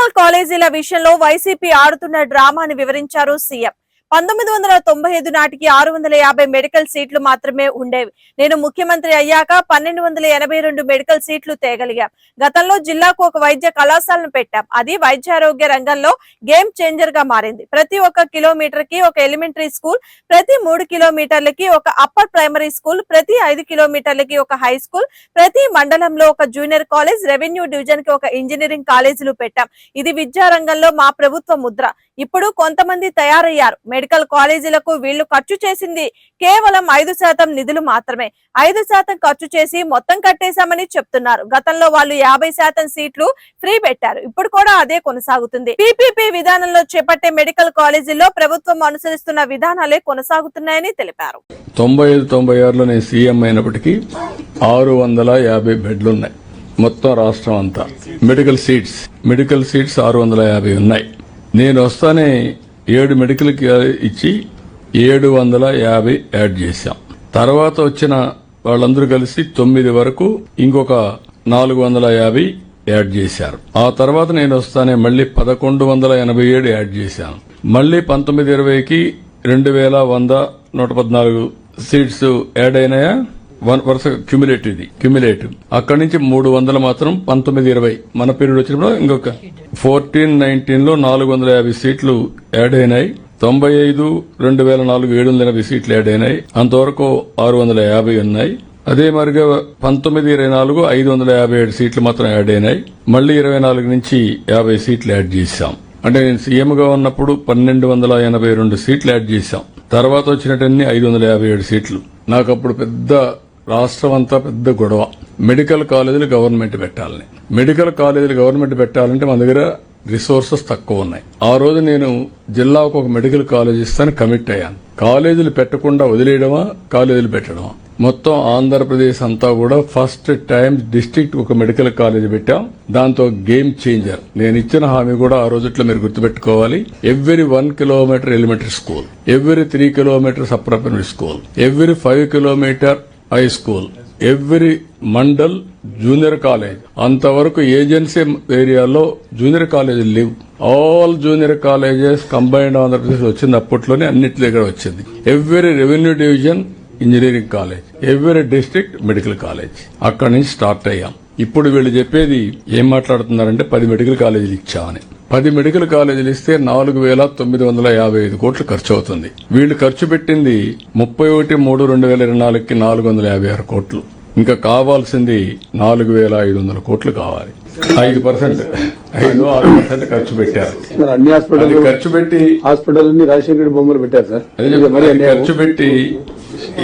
Medical కాలేజీల విషయంలో YCP ఆడుతున్న డ్రామాని వివరించారు సీఎం. పంతొమ్మిది వందల తొంభై ఐదు నాటికి ఆరు వందల యాభై మెడికల్ సీట్లు మాత్రమే ఉండేవి. నేను ముఖ్యమంత్రి అయ్యాక పన్నెండు వందల ఎనభై రెండు మెడికల్ సీట్లు తేగలిగాం. గతంలో జిల్లాకు ఒక వైద్య కళాశాలను పెట్టాం. అది వైద్యారోగ్య రంగంలో గేమ్ చేంజర్గా మారింది. ప్రతి ఒక్క కిలోమీటర్కి ఒక ఎలిమెంటరీ స్కూల్ ప్రతి మూడు కిలోమీటర్లకి ఒక అప్పర్ ప్రైమరీ స్కూల్ ప్రతి ఐదు కిలోమీటర్లకి ఒక హై స్కూల్ ప్రతి మండలంలో ఒక జూనియర్ కాలేజ్ రెవెన్యూ డివిజన్కి ఒక ఇంజనీరింగ్ కాలేజీలు పెట్టాం. ఇది విద్యారంగంలో మా ప్రభుత్వ ముద్ర. ఇప్పుడు కొంతమంది తయారయ్యారు. మెడికల్ కాలేజీలకు వీళ్ళు ఖర్చు చేసింది కేవలం ఐదు శాతం నిధులు మాత్రమే. ఐదు శాతం ఖర్చు చేసి మొత్తం కట్టేశామని చెప్తున్నారు. గతంలో వాళ్ళు యాభై శాతం సీట్లు ఫ్రీ పెట్టారు. ఇప్పుడు కూడా అదే కొనసాగుతుంది. పీపీపీ విధానంలో చేపట్టే మెడికల్ కాలేజీల్లో ప్రభుత్వం అనుసరిస్తున్న విధానాలే కొనసాగుతున్నాయని తెలిపారు. తొంభై ఐదు తొంభై ఆరులో నేను సీఎం అయినప్పటికీ ఆరు వందల యాభై బెడ్లు ఉన్నాయి మొత్తం రాష్ట్రం అంతా. మెడికల్ సీట్స్ మెడికల్ సీట్స్ ఆరు వందల యాభై ఉన్నాయి. నేను వస్తానే ఏడు మెడికల్ ఇచ్చి ఏడు వందల యాభై యాడ్ చేశాం. తర్వాత వచ్చిన వాళ్ళందరూ కలిసి తొమ్మిది వరకు ఇంకొక నాలుగు వందల యాభై యాడ్ చేశారు. ఆ తర్వాత నేను వస్తానే మళ్ళీ పదకొండు వందల ఎనభై ఏడు యాడ్ చేశాను. మళ్ళీ పంతొమ్మిది ఇరవైకి రెండు వేల వంద నూట పద్నాలుగు సీట్స్ యాడ్ అయినాయా? వరుస క్యూములేట్ ఇది. క్యూములేట్ అక్కడి నుంచి మూడు వందలు మాత్రం పంతొమ్మిది ఇరవై. మన పీరియడ్ వచ్చినప్పుడు ఇంకొక ఫోర్టీన్ నైన్టీన్లో నాలుగు వందల యాభై సీట్లు యాడ్ అయినాయి. తొంభై ఐదు రెండు వేల నాలుగు ఏడు వందల ఎనభై సీట్లు యాడ్ అయినాయి. అంతవరకు ఆరు వందల యాభై ఉన్నాయి. అదే మరిగా పంతొమ్మిది ఇరవై నాలుగు ఐదు వందల యాభై ఏడు సీట్లు మాత్రం యాడ్ అయినాయి. మళ్ళీ ఇరవై నాలుగు నుంచి యాభై సీట్లు యాడ్ చేశాం. అంటే నేను సీఎం గా ఉన్నప్పుడు పన్నెండు వందల ఎనభై రెండు సీట్లు యాడ్ చేశాం. తర్వాత వచ్చినటన్ని ఐదు వందల యాభై ఏడు సీట్లు. నాకు అప్పుడు పెద్ద రాష్ట్రం అంతా పెద్ద గొడవ. మెడికల్ కాలేజీలు గవర్నమెంట్ పెట్టాలని. మెడికల్ కాలేజీలు గవర్నమెంట్ పెట్టాలంటే మన దగ్గర రిసోర్సెస్ తక్కువ ఉన్నాయి. ఆ రోజు నేను జిల్లాకు ఒక మెడికల్ కాలేజ్ ఇస్తాను కమిట్ అయ్యాను. కాలేజీలు పెట్టకుండా వదిలేయడమా? కాలేజీలు పెట్టడమా? మొత్తం ఆంధ్రప్రదేశ్ అంతా కూడా ఫస్ట్ టైం డిస్ట్రిక్ట్ ఒక మెడికల్ కాలేజ్ పెట్టాం. దాంతో గేమ్ చేంజర్. నేను ఇచ్చిన హామీ కూడా ఆ రోజుట్లో మీరు గుర్తుపెట్టుకోవాలి. Every one kilometre elementary school. Every three kilometre sub primary school. Every five kilometre high school. Every mandal junior college. అంతవరకు ఏజెన్సీ ఏరియాలో జూనియర్ కాలేజీలు లేవు. All junior colleges combined Andhra Pradesh వచ్చింది అప్పట్లోనే అన్నింటి దగ్గర వచ్చింది. Every revenue division engineering college. Every district medical college. అక్కడి నుంచి స్టార్ట్ అయ్యాం. ఇప్పుడు వీళ్ళు చెప్పేది ఏం మాట్లాడుతున్నారంటే పది మెడికల్ కాలేజీలు ఇచ్చామని పది మెడికల్ కాలేజీలు ఇస్తే నాలుగు వేల తొమ్మిది వందల యాభై ఐదు కోట్లు ఖర్చు అవుతుంది. వీళ్ళు ఖర్చు పెట్టింది ముప్పై ఒకటి మూడు రెండు వేల ఇరవై నాలుగుకి నాలుగు వందల యాభై ఆరు కోట్లు. ఇంకా కావాల్సింది నాలుగు వేల ఐదు వందల కోట్లు కావాలి. ఐదు పర్సెంట్. ఐదు ఆరు పర్సెంట్ ఖర్చు పెట్టారు. అన్ని హాస్పిటల్ ఖర్చు పెట్టి హాస్పిటల్ రాజశేఖర బొమ్మలు పెట్టారు సార్. ఖర్చు పెట్టి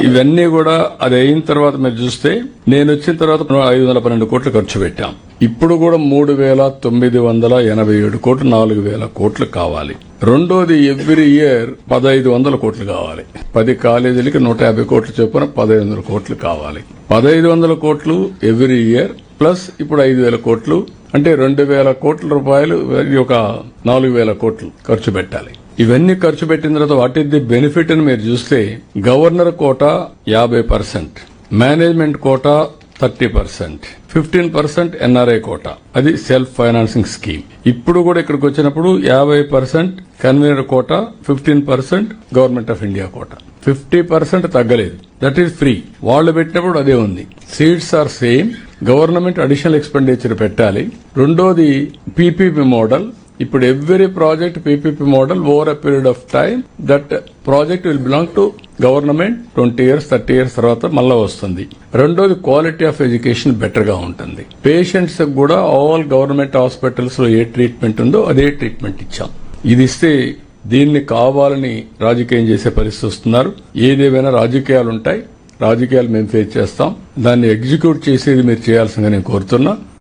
ఇవన్నీ కూడా అది అయిన తర్వాత మీరు చూస్తే నేను వచ్చిన తర్వాత ఐదు వందల పన్నెండు కోట్లు ఖర్చు పెట్టాం. ఇప్పుడు కూడా మూడు వేల తొమ్మిది వందల ఎనభై ఏడు కోట్లు నాలుగు వేల కోట్లు కావాలి. రెండోది ఎవ్రీ ఇయర్ పదహైదు వందల కోట్లు కావాలి. పది కాలేజీలకి నూట యాభై కోట్లు చొప్పున పదహైదు వందల కోట్లు కావాలి. పదహైదు వందల కోట్లు ఎవ్రీ ఇయర్ ప్లస్ ఇప్పుడు ఐదు వేల కోట్లు అంటే రెండు వేల కోట్ల రూపాయలు ఒక నాలుగు వేల కోట్లు ఖర్చు పెట్టాలి. ఇవన్నీ ఖర్చు పెట్టిన తర్వాత వాట్ ఈస్ ది బెనిఫిట్ అని మీరు చూస్తే గవర్నర్ కోటా యాభై percent management quota thirty percent fifteen percent NRI quota. అది సెల్ఫ్ ఫైనాన్సింగ్ స్కీమ్. ఇప్పుడు కూడా ఇక్కడికి వచ్చినప్పుడు యాభై percent convener quota fifteen percent government of India quota. Fifty percent తగ్గలేదు. దట్ ఈస్ ఫ్రీ వాళ్ళు పెట్టినప్పుడు అదే ఉంది. Seats are same government additional expenditure పెట్టాలి. రెండోది పీపీపీ మోడల్ ఇప్పుడు every project PPP model over a period of time that project will belong to government twenty years thirty years తర్వాత మళ్ళా వస్తుంది. రెండోది క్వాలిటీ ఆఫ్ ఎడ్యుకేషన్ బెటర్గా ఉంటుంది. పేషెంట్స్ కూడా ఆల్ గవర్నమెంట్ హాస్పిటల్స్లో ఏ ట్రీట్మెంట్ ఉందో అదే ట్రీట్మెంట్ ఇచ్చాం. ఇది ఇస్తే దీన్ని కావాలని రాజకీయం చేసే పరిస్థితి వస్తున్నారు. ఏదేమైనా రాజకీయాలు ఉంటాయి రాజకీయాలు మేము ఫేస్ చేస్తాం. దాన్ని ఎగ్జిక్యూట్ చేసేది మీరు చేయాల్సిందిగా నేను కోరుతున్నా.